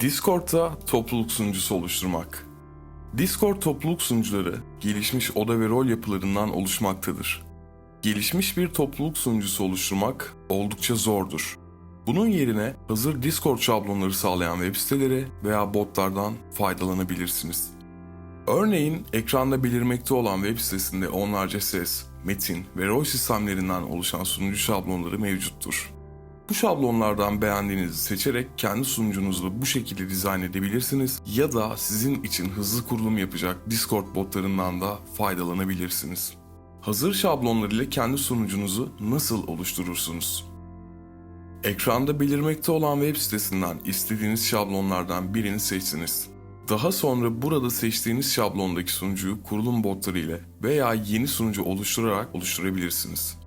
Discord'da topluluk sunucusu oluşturmak. Discord topluluk sunucuları gelişmiş oda ve rol yapılarından oluşmaktadır. Gelişmiş bir topluluk sunucusu oluşturmak oldukça zordur. Bunun yerine hazır Discord şablonları sağlayan web siteleri veya botlardan faydalanabilirsiniz. Örneğin ekranda belirmekte olan web sitesinde onlarca ses, metin ve rol sistemlerinden oluşan sunucu şablonları mevcuttur. Bu şablonlardan beğendiğinizi seçerek kendi sunucunuzu bu şekilde dizayn edebilirsiniz ya da sizin için hızlı kurulum yapacak Discord botlarından da faydalanabilirsiniz. Hazır şablonlar ile kendi sunucunuzu nasıl oluşturursunuz? Ekranda belirmekte olan web sitesinden istediğiniz şablonlardan birini seçtiniz. Daha sonra burada seçtiğiniz şablondaki sunucuyu kurulum botları ile veya yeni sunucu oluşturarak oluşturabilirsiniz.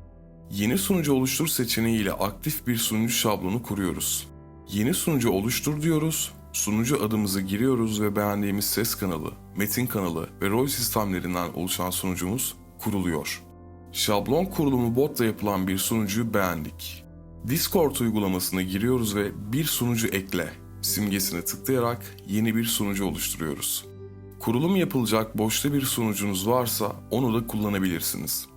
Yeni sunucu oluştur seçeneği ile aktif bir sunucu şablonu kuruyoruz. Yeni sunucu oluştur diyoruz, sunucu adımızı giriyoruz ve beğendiğimiz ses kanalı, metin kanalı ve rol sistemlerinden oluşan sunucumuz kuruluyor. Şablon kurulumu botla yapılan bir sunucuyu beğendik. Discord uygulamasına giriyoruz ve bir sunucu ekle simgesine tıklayarak yeni bir sunucu oluşturuyoruz. Kurulum yapılacak boşta bir sunucunuz varsa onu da kullanabilirsiniz.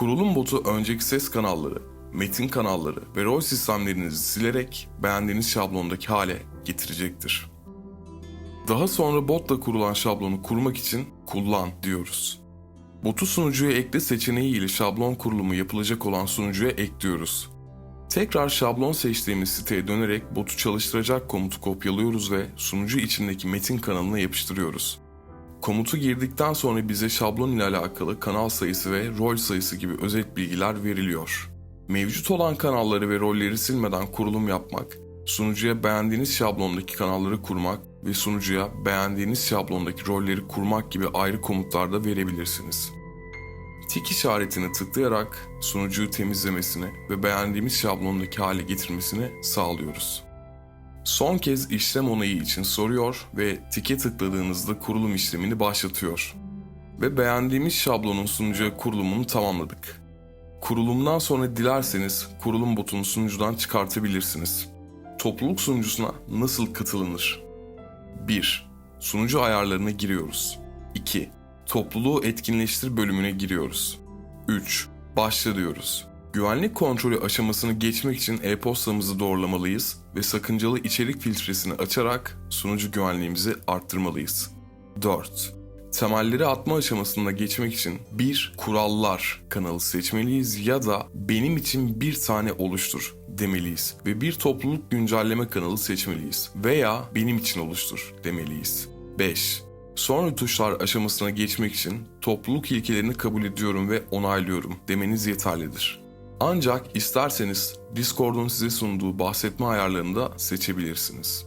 Kurulum botu önceki ses kanalları, metin kanalları ve rol sistemlerinizi silerek beğendiğiniz şablondaki hale getirecektir. Daha sonra botla kurulan şablonu kurmak için kullan diyoruz. Botu sunucuya ekle seçeneği ile şablon kurulumu yapılacak olan sunucuya ekliyoruz. Tekrar şablon seçtiğimiz siteye dönerek botu çalıştıracak komutu kopyalıyoruz ve sunucu içindeki metin kanalına yapıştırıyoruz. Komutu girdikten sonra bize şablon ile alakalı kanal sayısı ve rol sayısı gibi özet bilgiler veriliyor. Mevcut olan kanalları ve rolleri silmeden kurulum yapmak, sunucuya beğendiğiniz şablondaki kanalları kurmak ve sunucuya beğendiğiniz şablondaki rolleri kurmak gibi ayrı komutlar da verebilirsiniz. Tik işaretini tıklayarak sunucuyu temizlemesini ve beğendiğimiz şablondaki hale getirmesini sağlıyoruz. Son kez işlem onayı için soruyor ve tike tıkladığınızda kurulum işlemini başlatıyor. Ve beğendiğimiz şablonun sunucuya kurulumunu tamamladık. Kurulumdan sonra dilerseniz kurulum botunu sunucudan çıkartabilirsiniz. Topluluk sunucusuna nasıl katılınır? 1. Sunucu ayarlarına giriyoruz. 2. Topluluğu etkinleştir bölümüne giriyoruz. 3. Başla diyoruz. Güvenlik kontrolü aşamasını geçmek için e-postamızı doğrulamalıyız ve sakıncalı içerik filtresini açarak sunucu güvenliğimizi arttırmalıyız. 4. Temelleri atma aşamasında geçmek için bir kurallar kanalı seçmeliyiz ya da benim için bir tane oluştur demeliyiz ve bir topluluk güncelleme kanalı seçmeliyiz veya benim için oluştur demeliyiz. 5. Sonra tuşlar aşamasına geçmek için topluluk ilkelerini kabul ediyorum ve onaylıyorum demeniz yeterlidir. Ancak isterseniz Discord'un size sunduğu bahsetme ayarlarını da seçebilirsiniz.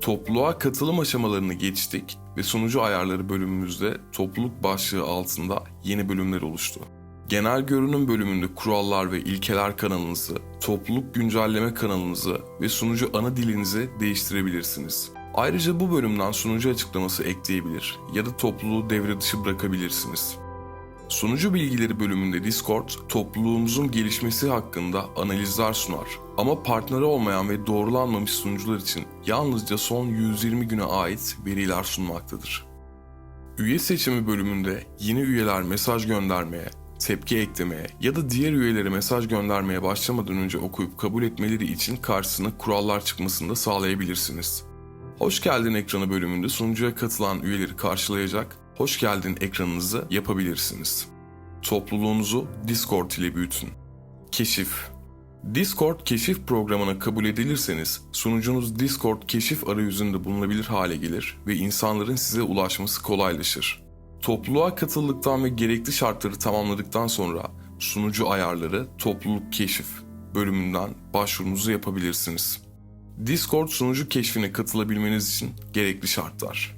Topluluğa katılım aşamalarını geçtik ve sunucu ayarları bölümümüzde topluluk başlığı altında yeni bölümler oluştu. Genel görünüm bölümünde kurallar ve ilkeler kanalınızı, topluluk güncelleme kanalınızı ve sunucu ana dilinizi değiştirebilirsiniz. Ayrıca bu bölümden sunucu açıklaması ekleyebilir ya da topluluğu devre dışı bırakabilirsiniz. Sunucu bilgileri bölümünde Discord, topluluğumuzun gelişmesi hakkında analizler sunar. Ama partneri olmayan ve doğrulanmamış sunucular için yalnızca son 120 güne ait veriler sunmaktadır. Üye seçimi bölümünde yeni üyeler mesaj göndermeye, tepki eklemeye ya da diğer üyelere mesaj göndermeye başlamadan önce okuyup kabul etmeleri için karşısına kurallar çıkmasını da sağlayabilirsiniz. Hoş geldin ekranı bölümünde sunucuya katılan üyeleri karşılayacak hoş geldin ekranınızı yapabilirsiniz. Topluluğunuzu Discord ile büyütün. Keşif Discord keşif programına kabul edilirseniz sunucunuz Discord keşif arayüzünde bulunabilir hale gelir ve insanların size ulaşması kolaylaşır. Topluluğa katıldıktan ve gerekli şartları tamamladıktan sonra sunucu ayarları topluluk keşif bölümünden başvurunuzu yapabilirsiniz. Discord sunucu keşfine katılabilmeniz için gerekli şartlar.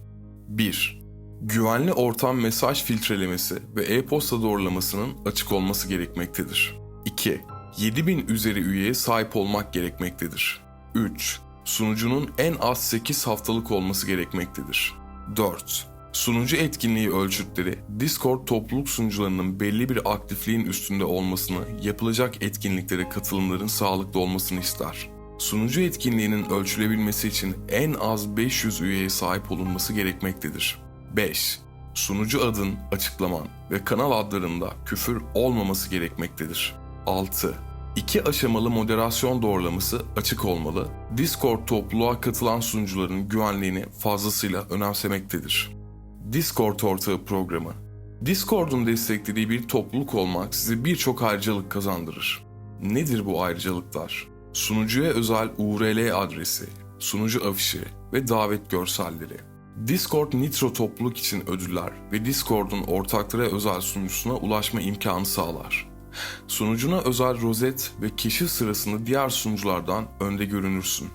1. Güvenli ortam mesaj filtrelemesi ve e-posta doğrulamasının açık olması gerekmektedir. 2. 7000 üzeri üyeye sahip olmak gerekmektedir. 3. Sunucunun en az 8 haftalık olması gerekmektedir. 4. Sunucu etkinliği ölçütleri Discord topluluk sunucularının belli bir aktifliğin üstünde olmasını, yapılacak etkinliklere katılımların sağlıklı olmasını ister. Sunucu etkinliğinin ölçülebilmesi için en az 500 üyeye sahip olunması gerekmektedir. 5. Sunucu adın, açıklaman ve kanal adlarında küfür olmaması gerekmektedir. 6. İki aşamalı moderasyon doğrulaması açık olmalı. Discord topluluğa katılan sunucuların güvenliğini fazlasıyla önemsemektedir. Discord ortağı programı Discord'un desteklediği bir topluluk olmak size birçok ayrıcalık kazandırır. Nedir bu ayrıcalıklar? Sunucuya özel URL adresi, sunucu afişi ve davet görselleri. Discord Nitro topluluk için ödüller ve Discord'un ortaklara özel sunucusuna ulaşma imkanı sağlar. Sunucuna özel rozet ve keşif sırasında diğer sunuculardan önde görünürsün.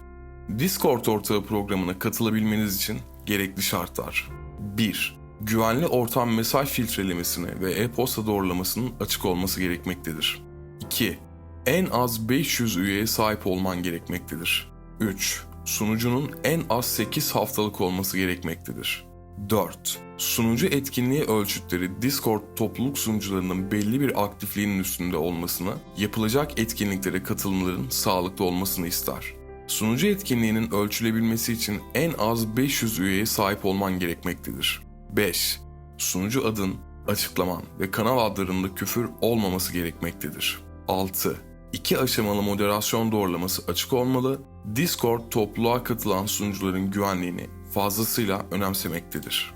Discord ortağı programına katılabilmeniz için gerekli şartlar. 1. Güvenli ortam mesaj filtrelemesine ve e-posta doğrulamasının açık olması gerekmektedir. 2. En az 500 üyeye sahip olman gerekmektedir. 3. Sunucunun en az 8 haftalık olması gerekmektedir. 4. Sunucu etkinliği ölçütleri Discord topluluk sunucularının belli bir aktifliğinin üstünde olmasını, yapılacak etkinliklere katılımların sağlıklı olmasını ister. Sunucu etkinliğinin ölçülebilmesi için en az 500 üyeye sahip olman gerekmektedir. 5. Sunucu adın, açıklaman ve kanal adlarında küfür olmaması gerekmektedir. 6. İki aşamalı moderasyon doğrulaması açık olmalı, Discord topluluğa katılan sunucuların güvenliğini fazlasıyla önemsemektedir.